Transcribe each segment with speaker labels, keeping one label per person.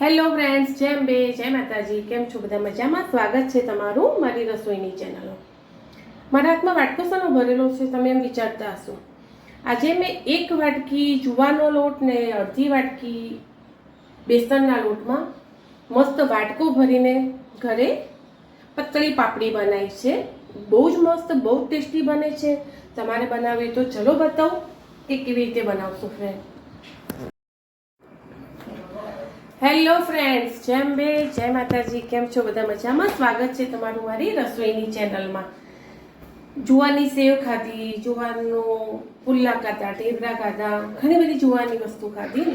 Speaker 1: Hello friends, જેમ બે જય માતાજી કેમ છો બધા મજામાં? સ્વાગત છે તમારું મારી રસોઈની ચેનલો. મારા હાથમાં વાટકો શાનો ભરેલો છે, તમે એમ વિચારતા હશો. આજે મેં એક વાટકી જુવાનો લોટ ને અડધી વાટકી બેસનના લોટમાં મસ્ત વાટકો ભરીને ઘરે પતળી પાપડી બનાવી છે. બહુ જ મસ્ત, બહુ ટેસ્ટી બને છે. તમારે બનાવવી તો ચલો બતાવો કે કેવી રીતે બનાવશો ફ્રેન્ડ હેલો ફ્રેન્ડ્સ જેમ બે, જય માતાજી. કેમ છો? બધા મજામાં? સ્વાગત છે તમારું મારી રસોઈની ચેનલમાં જુવાની સેવ ખાધી જુવારનો પુલ્લા ખાધા, ઢેબરા ખાધા, ઘણી બધી જુવાની વસ્તુ ખાધી.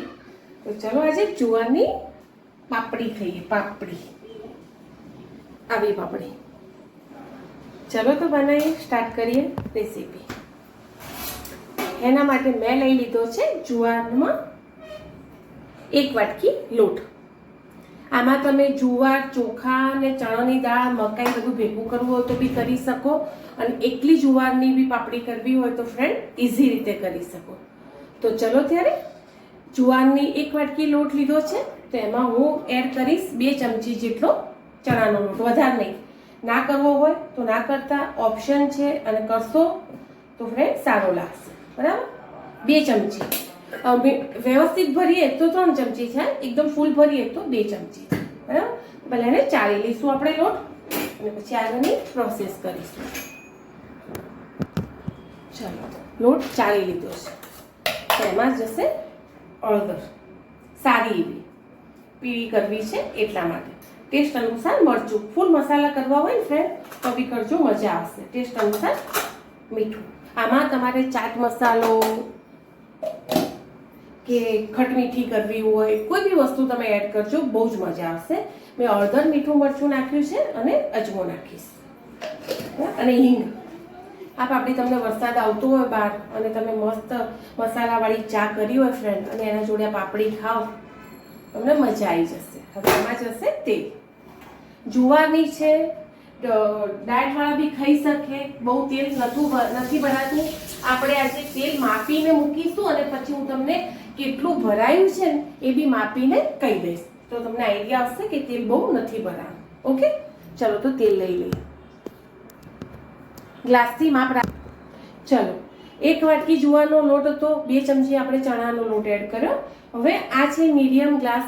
Speaker 1: તો ચલો આજે જુવારની પાપડી ખાઈએ, પાપડી. આવી પાપડી. ચલો તો બનાવીએ સ્ટાર્ટ કરીએ રેસીપી એના માટે મેં લઈ લીધો છે જુવારમાં એક વાટકી લોટ. આમાં તમે જુવાર, ચોખા અને ચણાની દાળ, મકાઈ બધું ભેગું કરવું હોય તો બી કરી શકો. અને એકલી જુવારની બી પાપડી કરવી હોય તો ફ્રેન્ડ ઇઝી રીતે કરી શકો. તો ચલો ત્યારે, જુવારની એક વાટકી લોટ લીધો છે, તો એમાં હું એડ કરીશ બે ચમચી જેટલો ચણાનો લોટ. વધારે નહીં. ના કરવો હોય તો ના કરતા ઓપ્શન છે અને કરશો તો ફ્રેન્ડ સારો લાગશે. બરાબર? બે ચમચી. વ્યવસ્થિત ભરીએ તો ત્રણ ચમચી છે. એકદમ ફૂલ ભરીએ તો બે ચમચી બરાબર? પહેલાં એને ચાળી લઈશું આપણે લોટ અને પછી આગળની પ્રોસેસ કરીશું. ચાલો, લોટ ચાળી લીધો છે. એમાં જશે હળદર સારી એવી. પીળી કરવી છે એટલા માટે. ટેસ્ટ અનુસાર મરચું. ફૂલ મસાલા કરવા હોય ને ફ્રેન્ડ તો બી કરજો, મજા આવશે. ટેસ્ટ અનુસાર મીઠું. આમાં તમારે ચાટ મસાલો કે ખટમીઠી કરવી હોય, કોઈ બી વસ્તુ તમે એડ કરજો, બહુ જ મજા આવશે. મેં અડધર મીઠું મરચું નાખ્યું છે અને અજમો નાખીશ. અને હિંગ. આ પાપડી તમને વરસાદ આવતો હોય બહાર અને તમે મસ્ત મસાલાવાળી ચા કરી હોય ફ્રેન્ડ અને એના જોડે પાપડી ખાઓ, તમને મજા આવી જશે. હવે એમાં જશે તેલ. જુવારની છે ડાયટવાળા બી ખાઈ શકે, બહુ તેલ નથી નથી ભરાતું. આપણે આજે તેલ માપીને મૂકીશું અને પછી હું તમને કેટલું ભરાયું છે ને એ બી માપીને કહી દઈશ. તો તમને આઈડિયા આવશે કે તેલ બહુ નથી ભરાયું ઓકે ચલો તો તેલ લઈ લઈએ. ગ્લાસથી માપ ચલો. એક વાટકી જુવાનો લોટ હતો. બે ચમચી આપણે ચણાનો લોટ એડ કર્યો. હવે આ છે મીડિયમ ગ્લાસ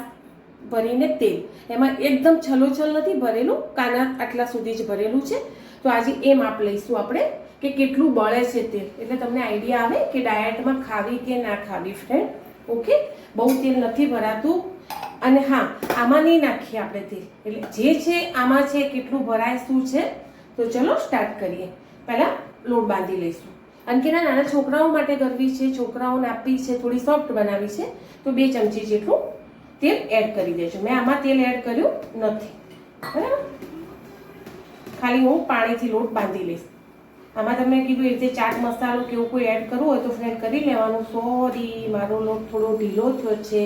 Speaker 1: ભરીને તેલ. એમાં એકદમ છલોછલ નથી ભરેલું. કાના આટલા સુધી જ ભરેલું છે. તો આજે એ માપ લઈશું આપણે કે કેટલું બળે છે તેલ. એટલે તમને આઈડિયા આવે કે ડાયટમાં ખાવી કે ના ખાવી ફ્રેન્ડ ઓકે? બહુ તેલ નથી ભરાતું. અને હા, આમાં નહીં નાખીએ આપણે તેલ. એટલે જે છે, આમાં છે, કેટલું ભરાય, શું છે, તો ચલો સ્ટાર્ટ કરીએ. પહેલાં લોટ બાંધી લઈશું. અને કે નાના છોકરાઓ માટે કરવી છે, છોકરાઓને આપવી છે, થોડી સોફ્ટ બનાવી છે, તો બે ચમચી જેટલું તેલ એડ કરી દેજો. મેં આમાં તેલ એડ કર્યું નથી. બરાબર? ખાલી હું પાણીથી લોટ બાંધી લઈશ. આમાં તમને કીધું એ રીતે ચાટ મસાલો કે એવું કોઈ એડ કરવું હોય તો ફ્રેન્ડ કરી લેવાનું. સોરી મારો લોટ થોડો ઢીલો થયો છે,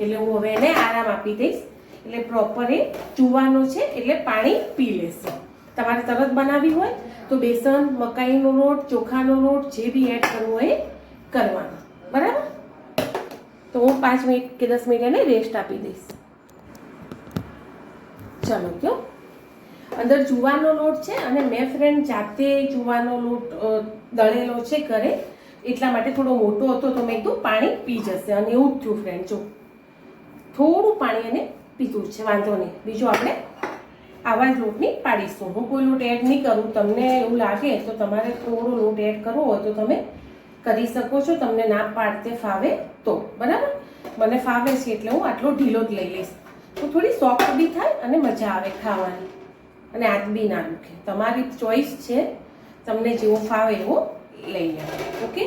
Speaker 1: એટલે હું હવે એને આરામ આપી દઈશ. એટલે પ્રોપર એ ચૂવાનો છે, એટલે પાણી પી લેશે. તમારે તરત બનાવવી હોય તો બેસન, મકાઈનો લોટ, ચોખાનો લોટ, જે બી એડ કરવું હોય એ કરવાનો. બરાબર? તો હું પાંચ મિનિટ કે દસ મિનિટ એને રેસ્ટ આપી દઈશ. ચાલો, કયો? અંદર જુવાનો લોટ છે અને મેં ફ્રેન્ડ જાતે જુવાનો લોટ દળેલો છે ઘરે. એટલા માટે થોડો મોટો હતો તો મેં કીધું પાણી પી જશે અને એવું જ થયું ફ્રેન્ડ જો. થોડું પાણી એને પીધું છે, વાંધો નહીં. બીજું આપણે આવા જ લોટની પાડીશું. હું કોઈ લોટ એડ નહીં કરું. તમને એવું લાગે તો તમારે થોડો લોટ એડ કરવો હોય તો તમે કરી શકો છો. તમને ના પાડતે ફાવે તો. બરાબર? મને ફાવે છે એટલે હું આટલો ઢીલો જ લઈ લઈશ. તો થોડી સોફ્ટ બી થાય અને મજા આવે ખાવાની. અને આદબી ના દુખે. તમારી ચોઈસ છે તમને જેવો ફાવે એવો લઈ લેવાનો. ઓકે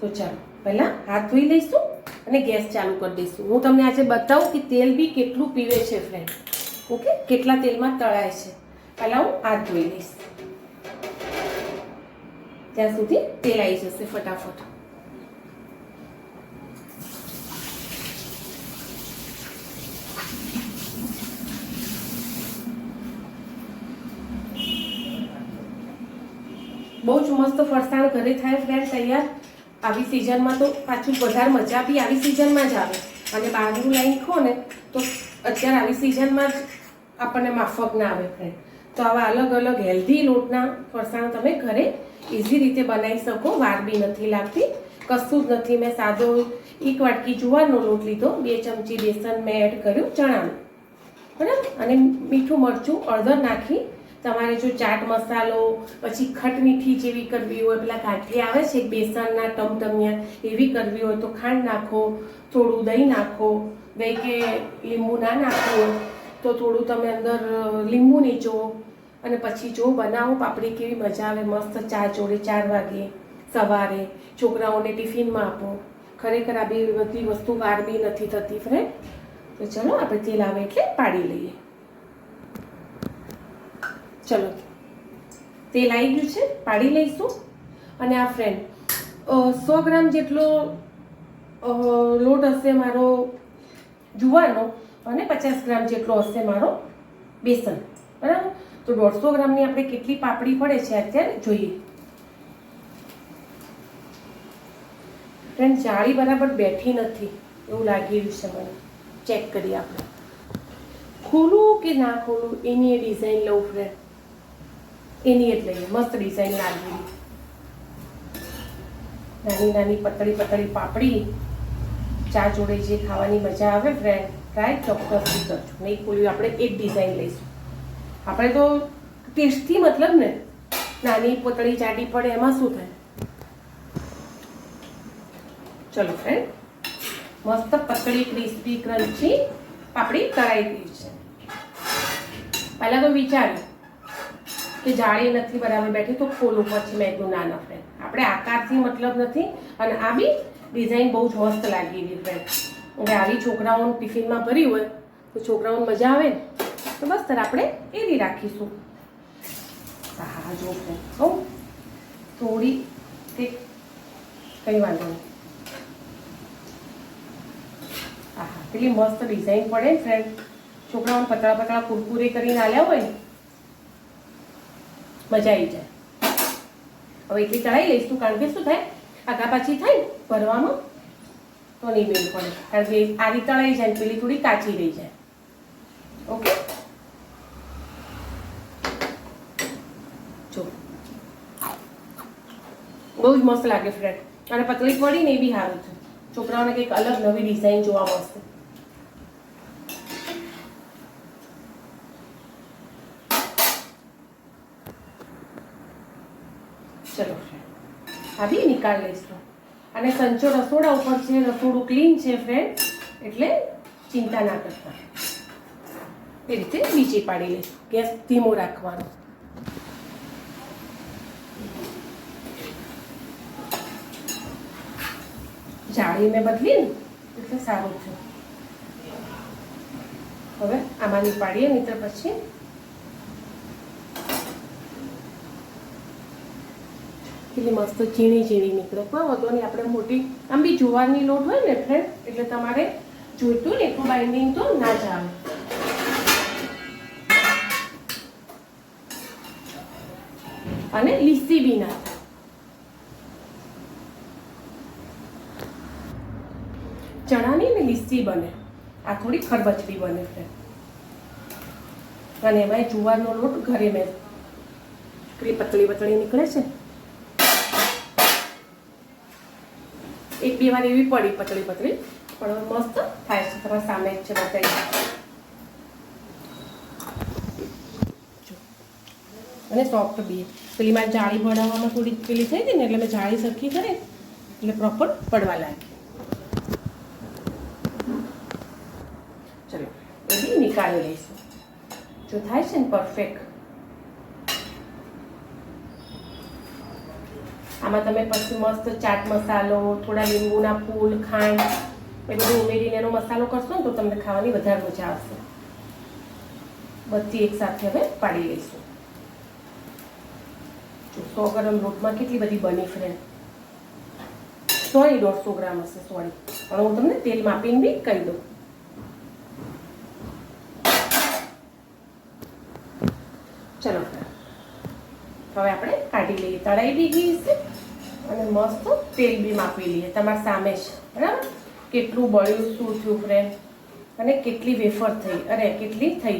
Speaker 1: તો ચાલો, પહેલાં હાથ ધોઈ લઈશું અને ગેસ ચાલુ કરી દઈશું. હું તમને આજે બતાવું કે તેલ બી કેટલું પીવે છે ફ્રેન્ડ ઓકે કેટલા તેલમાં તળાય છે. પહેલાં હું હાથ ધોઈ લઈશ. ત્યાં સુધી તેલ આવી જશે ફટાફટ. બહુ જ મસ્ત ફરસાણ ઘરે થાય ફ્રેન્ડ તૈયાર. આવી સિઝનમાં તો પાછું વધારે મજા બી આવી સિઝનમાં જ આવે. અને બહારનું લાઈન ખો ને, તો અત્યારે આવી સિઝનમાં જ આપણને માફક ના આવે ફ્રેન્ડ તો આવા અલગ અલગ હેલ્ધી લોટના ફરસાણ તમે ઘરે ઇઝી રીતે બનાવી શકો. વાર બી નથી લાગતી, કશું જ નથી. મેં સાદો એક વાટકી જુવારનો લોટ લીધો, બે ચમચી બેસન મેં એડ કર્યું ચણાનું. બરાબર? અને મીઠું મરચું અડધર નાખી તમારે જો ચાટ મસાલો, પછી ખટ મીઠી જેવી કરવી હોય, પેલા ગાંઠી આવે છે બેસનના ટમટમિયા એવી કરવી હોય તો ખાંડ નાખો, થોડું દહીં નાખો, દહીં કે લીંબુ ના નાખો, તો થોડું તમે અંદર લીંબુ નીચો, અને પછી જો બનાવો, પાપડી કેવી મજા આવે, મસ્ત ચા જોડે ચાર વાગે, સવારે, છોકરાઓને ટિફિનમાં આપો. ખરેખર આ બી બધી વસ્તુ વાર બી નથી થતી ફ્રેન્ડ તો ચલો, આપણે તેલ આવે એટલે પાડી લઈએ. ચલો. તેલ આવી ગયું છે, પાડી લઈશું. અને આ ફ્રેન્ડ સો ગ્રામ જેટલો લોટ હશે મારો જુવાનો અને પચાસ ગ્રામ જેટલો હશે મારો બેસન. બરાબર? તો દોઢસો ગ્રામની આપણે કેટલી પાપડી પડે છે અત્યારે? જોઈએ. ફ્રેન્ડ જાળી બરાબર બેઠી નથી. એવું લાગી રહ્યું છે મને. ચેક કરીએ આપણે. ખોલું કે ના ખોલું? એની એ ડિઝાઇન લઉં ફ્રેન્ડ એની જ લઈએ મસ્ત ડિઝાઇન લાગેલી નાની નાની પતળી પતળી પાપડી, ચા જોડે જે ખાવાની મજા આવે ફ્રેન્ડ ટ્રાય ચોક્કસથી કરજો. નહીં ખોલ્યું આપણે એક ડિઝાઇન લઈશું. આપણે તો ટેસ્ટથી મતલબ ને, નાની પતળી જાડી પડે, એમાં શું થાય? ચલો ફ્રેન્ડ મસ્ત પતળી ક્રિસ્પી ક્રન્ચી પાપડી તળાઈ ગઈ છે. પહેલાં તો વિચાર્યું કે જાળી નથી બરાબર બેઠી, તો ખોલું પછી મેં કીધું, ના ના ફ્રેન્ડ આપણે આકારથી મતલબ નથી અને આ બી ડિઝાઇન બહુ જ મસ્ત લાગી એવી ફ્રેન્ડ હવે આવી છોકરાઓનું ટિફિનમાં ભરી હોય, તો છોકરાઓને મજા આવે ને, તો બસ ત્યારે આપણે એવી રાખીશું. હા જો ફ્રેન્ડ કહું થોડી તે કંઈ વાંધો નહીં. હા કેટલી મસ્ત ડિઝાઇન પડે ફ્રેન્ડ છોકરાઓને પતળા પતળા કુરકુરે કરીને આલ્યા હોય ને મજા આવી જાય. હવે એટલી ચડાવી લઈશું, કારણ કે શું થાય? આગા પાછી થાય ને, ભરવામાં તો નહીં મેળ પડે. કારણ કે આ રીતે તળાઈ જાય પેલી થોડી કાચી રહી જાય. ઓકે? જો. બહુ જ મસ્ત લાગે ફ્રેન્ડ અને પતલી પડી ને એ બી સારું છે. છોકરાઓને કંઈક અલગ નવી ડિઝાઇન જોવા મળશે ચલો આ બી નિકાળ લઈશું અને સંચો રસોડા ઉપર છે રસોડું ક્લીન છે ફ્રેન્ડ એટલે ચિંતા ના કરતા. એ રીતે બીજી પાડી લઈશું. ગેસ ધીમો રાખવાનો. બદલી ને, એટલે સારું છે હવે આમાંની પાડીએ મિત્ર પછી કેટલી મસ્ત ઝીણી ઝીણી નીકળે. કોઈ વાંધો નહીં, આપણે મોટી, આમ બી જુવારની લોટ હોય ને ફ્રેન્ડ એટલે તમારે જોઈતું ને એટલું બાઇન્ડિંગ તો ના જ આવે. અને લીસી બી ના ચણાની ને લીસી બને. આ થોડી ખરબચડી બને ફ્રેન્ડ અને એમાં જુવારનો લોટ ઘરે મેં પતળી પતળી નીકળે છે. એક બે વાર એવી પડી પતળી પતળી પણ મસ્ત થાય છે. તમારા સામે જ છે બતાવી. અને સોફ્ટ બી. પેલી મારી જાળી બનાવવામાં થોડી પેલી થઈ હતી ને, એટલે મેં જાળી સરખી કરી, એટલે પ્રોપર પડવા લાગી. ચલો, એ બી નીકાળી લઈશું. જો થાય છે ને પરફેક્ટ આમાં તમે પછી મસ્ત ચાટ મસાલો, થોડા લીંબુના ફૂલ, ખાંડ, એ બધું ઉમેરીને એનો મસાલો કરશો ને તો તમને ખાવાની વધારે મજા આવશે. બધી એકસાથે અમે પાડી લઈશું. સો ગ્રામ લોટમાં કેટલી બધી બની ફ્રેન્ડ સોરી, દોઢસો ગ્રામ હશે, સોરી. પણ હું તમને તેલ માપીને બી કહી દઉં. ચલો હવે આપણે કાઢી લઈએ. તળાઈ બી ગઈ છે અને મસ્ત તેલ બી માપી લઈએ, તમારા સામે છે બરાબર? કેટલું બળ્યું, શું થયું ફ્રેન્ડ અને કેટલી વેફર થઈ, અરે, કેટલી થઈ?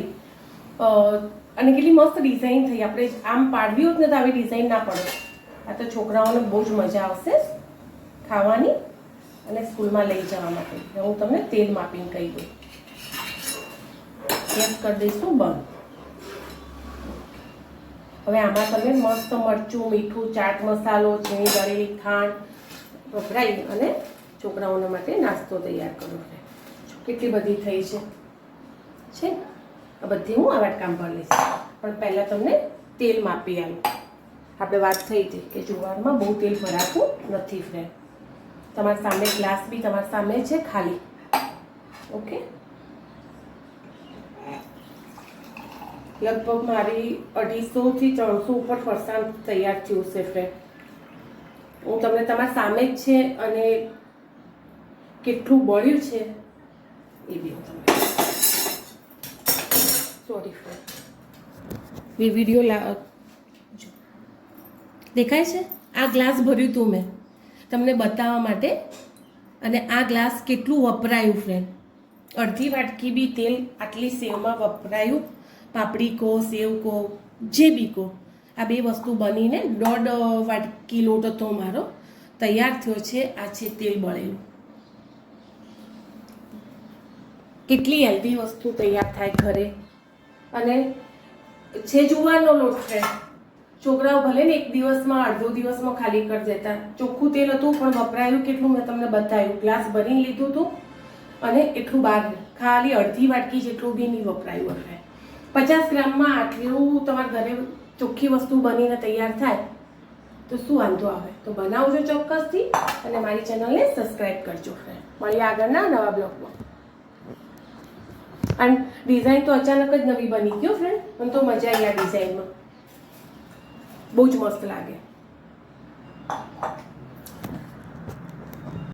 Speaker 1: અને કેટલી મસ્ત ડિઝાઇન થઈ. આપણે આમ પાડવી હોત ને તો આવી ડિઝાઇન ના પડે. આ તો છોકરાઓને બહુ જ મજા આવશે ખાવાની અને સ્કૂલમાં લઈ જવા માટે. હું તમને તેલ માપીને કહી દઉં. ગેસ કરી દઈશું બંધ. હવે આમાં તમે મસ્ત મરચું, મીઠું, ચાટ મસાલો ઝીણી દળેલી ખાંડ વપરાઈ અને છોકરાઓના માટે નાસ્તો તૈયાર કરો. કેટલી બધી થઈ છે? છે? આ બધી હું આ વાટકામ પર લઈશ. પણ પહેલાં તમને તેલ માપી આલું. આપણે વાત થઈ હતી કે જુવારમાં બહુ તેલ ભરાતું નથી ફ્રેન્ડ તમારા સામે ગ્લાસ બી તમારા સામે છે ખાલી. ઓકે લગભગ મારી અઢીસોથી ત્રણસો ઉપર ફરસાણ તૈયાર થયું છે ફ્રેન્ડ હું તમને તમારા સામે જ છે અને કેટલું બળ્યું છે એ બી હું તમને સોરી ફ્રેન્ડ વીડિયો લા દેખાય છે? આ ગ્લાસ ભર્યું હતું મેં. તમને બતાવવા માટે. અને આ ગ્લાસ કેટલું વપરાયું ફ્રેન્ડ અડધી વાટકી બી તેલ આટલી સેવમાં વપરાયું. પાપડી કહો સેવ કહો જે બી કો, આ બે વસ્તુ બનીને દોઢ વાટકી લોટ હતો મારો તૈયાર થયો છે. આ છે તેલ બળેલું. કેટલી હેલ્ધી વસ્તુ તૈયાર થાય ઘરે. અને છે જુવારનો લોટ છે, છોકરાઓ ભલે ને એક દિવસમાં, અડધો દિવસમાં ખાલી કરી દેતા. ચોખ્ખું તેલ હતું, પણ વપરાયું કેટલું મેં તમને બતાવ્યું. ગ્લાસ ભરીને લીધું હતું અને એટલું બહાર ખાલી અડધી વાટકી જેટલું બી નહીં વપરાયું હશે પચાસ ગ્રામમાં આટલું તમારા ઘરે ચોખ્ખી વસ્તુ બનીને તૈયાર થાય, તો શું વાંધો આવે? તો બનાવજો ચોક્કસથી અને મારી ચેનલને સબસ્ક્રાઈબ કરજો મળીએ આગળના નવા બ્લોગમાં. અને ડિઝાઇન તો અચાનક જ નવી બની ગયો ફ્રેન્ડ મને તો મજા આવી આ ડિઝાઇનમાં બહુ જ મસ્ત લાગે.